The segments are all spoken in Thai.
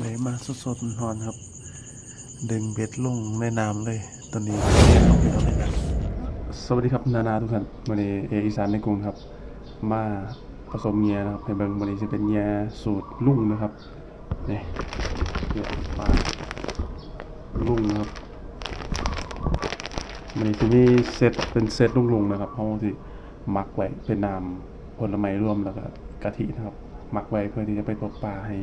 ไหลมาสดๆนอนครับ ดึงเบ็ดลงในน้ำเลยตอนนี้ลงไปเอาเลยสวัสดีครับนานาทุกท่านวันนี้เออีสานในกรุงครับ มาผสมเงียนะครับให้เบิงวันนี้จะเป็นเงียสูตรลุ่งนะครับนี่เนี่ยปลาลุ่งนะครับวันนี้จะมีเซตเป็นเซตลุ่งๆนะครับเขาที่มักไว้เป็นน้ำผลไม้ร่วมแล้วก็กะทินะครับมักไว้เพื่อที่จะไปตกปลาให้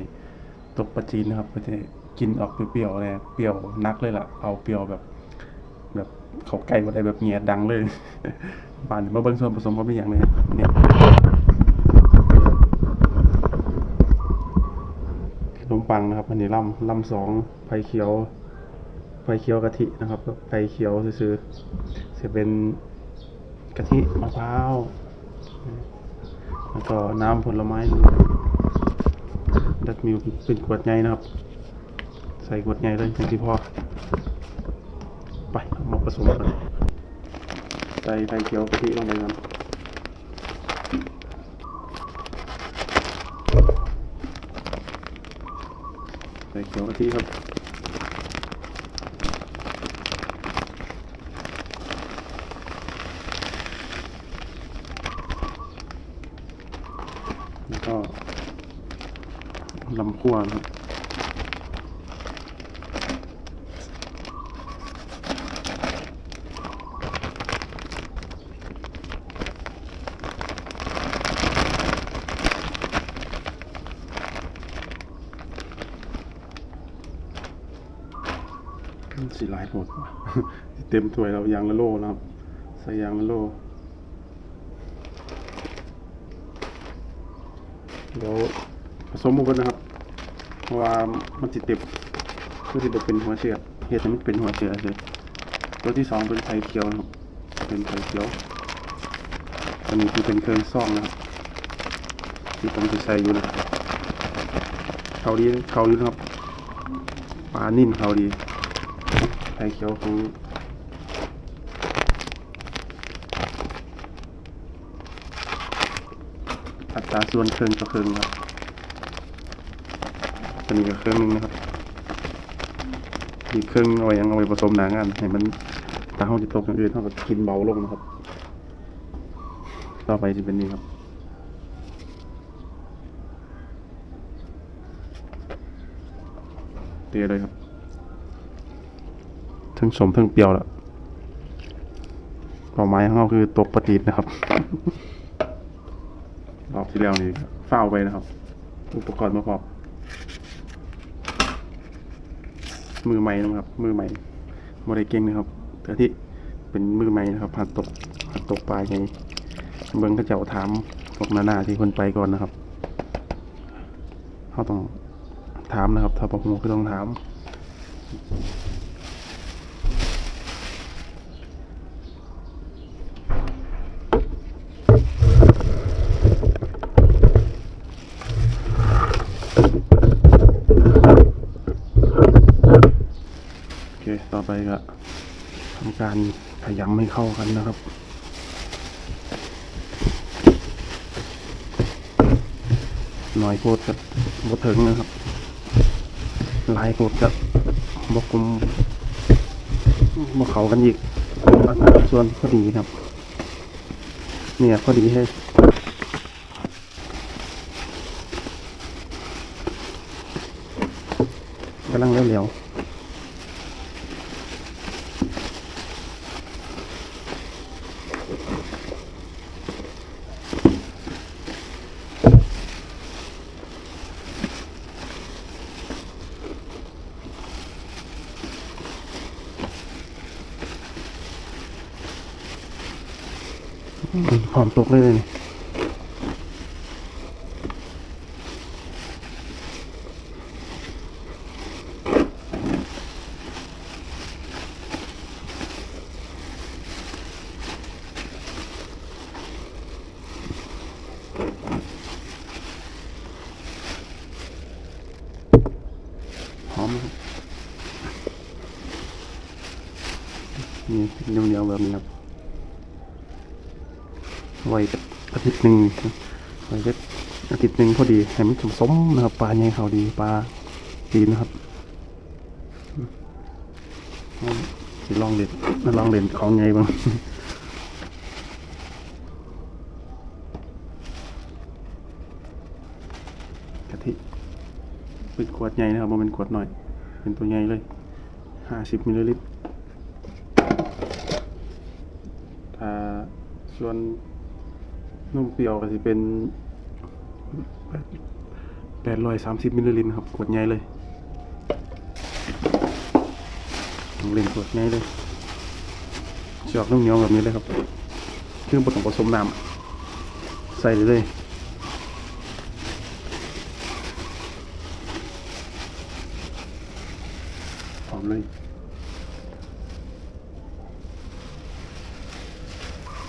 ตกปลาจีนนะครับเพื่อจะกินออกเปรี้ยวๆเลยเปรี้ยวนักเลยล่ะ เอาเปรี้ยวแบบ แบบเขาไก่มาได้แบบเงียดังเลยป่านมาเบิ้งส่วนผสมก็ไม่อย่างเลยเนี่ยขนมปังนะครับอันนี้ล่ำล่ำสองไผ่เขียวไผ่เขียวกะทินะครับไผ่เขียวซื้อๆจะเป็นกะทิมะพร้าวแล้วก็น้ำผลไม้ดัด มิวเป็นขวดใหญ่นะครับ ใส่ขวดใหญ่เลยอย่างที่พอไปมาผสมกันใส่ไฟเขียวกะทิลงไปครับใส่เขียวกะทิครับแล้วก็ ลำขั้วนะครับสีลายหมดเต็มถ้วยเรายางละโลนะครับ ใส่ยางละโล เดี๋ยว ผสมมันนะครับ เพราะว่ามันจิเต็มเพื่อที่จะเป็นหัวเชื้อเฮ็ดให้มันเป็นหัวเชื้อเลยตัวที่สองเป็นไฟเขียวนะครับ เป็นไฟเขียว อันนี้คือเป็นเครื่องซ่องนะครับที่ผมจะใส่อยู่นะเขาดีเขาอยู่นะครับปลานิ่นเขาดีไฟเขียวของอัตราส่วนเครื่องต่อเครื่องครับ ตัวนี้ก็เครื่องหนึงนะครับอีกเครื่องเอาไว้ยังเอาไว้ผสมหนางานให้มันถ้าเขาจะตกอย่างอื่นเขาก็กินเบาลงนะครับ ต่อไปจะเป็นนี้ครับเตียเลยครับ ทั้งสมทั้งเปรียวแล้วเป้าหมายของเราคือตกปฏิดนะครับ รอบที่แล้วนี่เฝ้าไปนะครับ อุปกรณ์มาพร้อม มือใหม่นะครับ มือใหม่โมเดลเก่งนะครับแต่ที่เป็นมือใหม่นะครับหัดตกหัดตกปลาไงเบิ้งก็เจ้าถามพวกนาหน้าที่คนไปก่อนนะครับเขาต้องถามนะครับ ถ้าปอกหูก็ต้องถาม ต่อไปก็ทำการขยำให้เข้ากันนะครับหน่อยโคตรกับบถึงนะครับลายโคตรกับบกุมบกเขากันอีกอัตราส่วนพอดีครับ เนี่ยพอดีให้กำลังเร็วๆ หอมตกเลยนี่หอมนี่เหนียวๆแบบนี้ครับ ไว้กอาทิตย์หนึ่งไว้กัอาทิตย์หนึ่งพอดีให้มันสมนะครับปลาใหญ่เขาดีปลาจีนะครับสิลองเล่นมาลองเล่นของไงบ้างกะทิเป็นขวดใหญ่นะครับมันเป็นขวดหน่อย เป็นตัวใหญ่เลยห้าสิบมิลลิลิตรถ้าส่วน นมเปรี้ยวก็จะเป็นแปดร้อยสามสิบมิลลิลิตรครับขวดใหญ่เลยต้องเล่นขวดใหญ่เลยจอกนุ่มเหนียวแบบนี้เลยครับ เครื่องผสมผสมน้ำใส่เลยเลยหอมเลย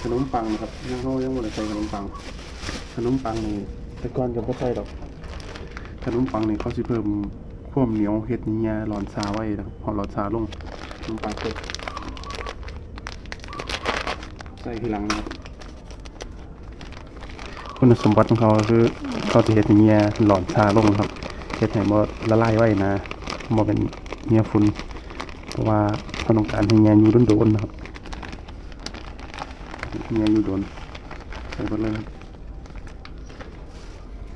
ขนมปังนะครับยังเขายังไม่ได้ใส่ขนมปัง ขนมปังนี่แต่ก่อนก็บ่ใส่ดอก ขนมปังนี่เขาสิเพิ่มควมเหนียวเฮ็ดนี่ยหลอนชาไว้นะครับพอหลอนชาลงขนมปังเปิดใส่ทีหลังนะครับคุณสมบัติของเขาคือเขาจะเฮ็ดเนียหลอนชาลงครับเฮ็ดให้บ่ละลายไว้นะบ่เป็นเนียฝุ่นเพราะว่าเขาต้องการให้เนียอยู่โดนๆนะครับ เมียอยู่โดนใส่หมดเลยครับ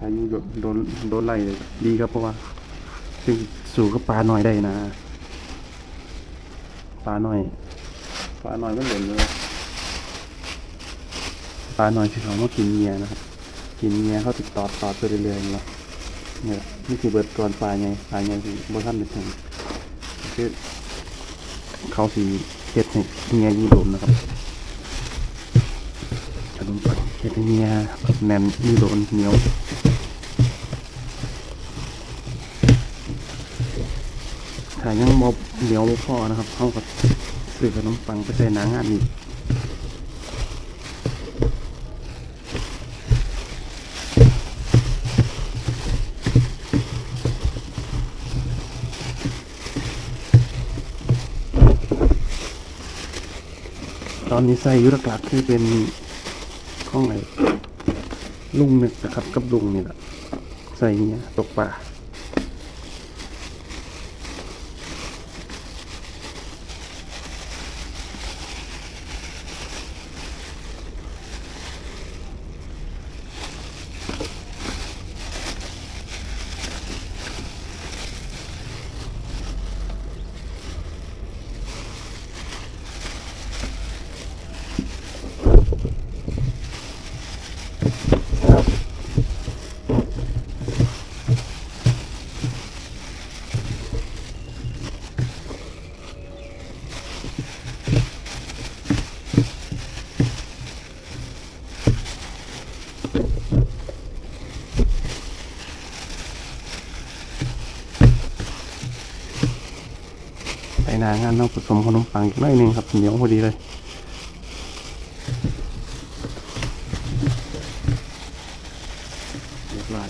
อายุโดนโดนโดนไล่ดีครับเพราะว่าซึ่งสู่กับปลาหน่อยได้นะปลาหน่อยปลาหน่อยมันเหลือเลยปลาหน่อยที่เขามากินเมียนะครับ กินเมียเขาติดตอดตอดไปเรื่อยๆเนาะเนี่ยนี่คือเบิดก่อนปลาไงปลาไงคือบนท่านเป็นถึงคือเขาสีเฮ็ดให้เมียยูโดนนะครับ ขนมปังเฮ็ดให้เมียแน่นมีโดนเหนียวถ้ายังบ่เหนียวบ่พอนะครับเขาก็ซื้อขนมปังไปใส่หนังอันนี้ตอนนี้ใส่ยุรกลักคือเป็น ข้องไอ้ลุงนึกนะครับ กับลุงนี่แหละใส่เนี่ยตกปลา ไปหนางานเราผสมขนมปังอีกหน่อยนึงครับเหนียวพอดีเลยเรียบร้อย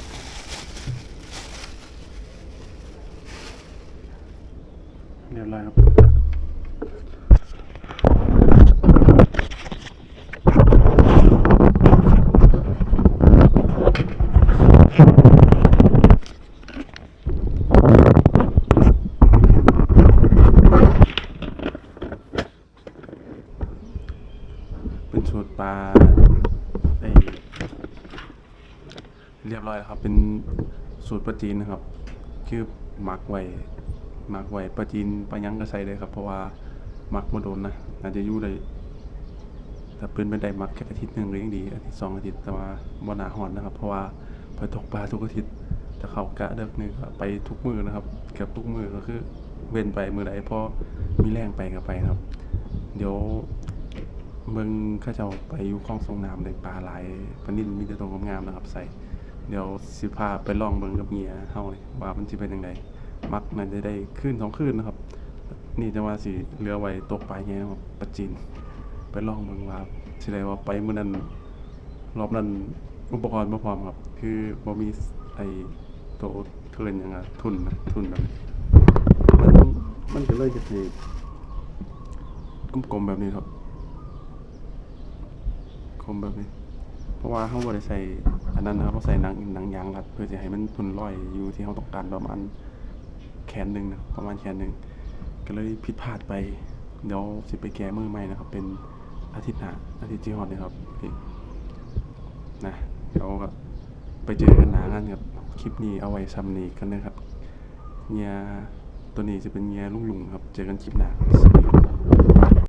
เรียบร้อยครับ เป็นสูตรป ลาไอเรียบร้อยแล้วครับ เป็นสูตรปลาจีนนะครับ คือหมักไว้หมักไว้ปลาจีนปลายังก็ใส่เลยครับ เพราะว่าหมักมาโดนนะน่าจจะยู่ได้ถ้าเป็นไปได้หมักแค่อาทิตย์หนึ่งเลยยังดีอาทิตย์สองอาทิตย์แต่ว่าบ่หนาหอนนะครับ เพราะว่าไปตกปลาทุกอาทิตย์แต่เขากะเลิกหนึงไปทุกมือนะครับ เกือบทุกมือก็คือเว้นไปมือใดพอมีแรงไปก็ไปครับ เดี๋ยว เมืองข้าเจ้าไปอยู่คลองสงน้ำในปลาหลายปลานิ่นมีแต่ตัวงามๆนะครับใส่ เดี๋ยวสิพาไปลองเบิ่งกับเมียเฮาเลยว่ามันสิเป็นยังไงมักน่าจะได้คืนสองคืนนะครับ นี่จะว่าสิเรือไว้ตกปลาแง่ครับปลาจีนไปลองเบิ่งว่าสิได้ว่าไปมื้อนั้นรอบนั้นอุปกรณ์บ่พร้อมครับ คือบ่มีไอ้ตัวเทินหยังอะทุนนะทุนแบบนี้มันมันก็เลยจะสิกลมๆแบบนี้ครับ คมแบบนี้ เพราะว่าเขาบ่ได้ใส่อันนั้นนะครับเราใส่หนังหนังยางรัด เพื่อจะให้มันทุนลอยอยู่ที่เขาต้องการประมาณแขนหนึ่งนะครับประมาณแขนหนึ่งก็เลยผิดพลาดไป เดี๋ยวสิไปแก้มือใหม่นะครับ เป็นอาทิตย์หน้าอาทิตย์ที่ฮอดนี่ครับพี่นะเดี๋ยวก็ไปเจอกันหนางานครับคลิปนี้เอาไว้ซ้ำนี้กันนะครับเงียตัวนี้จะเป็นเงียลุงๆครับ เจอกันคลิปหน้าสวัสดี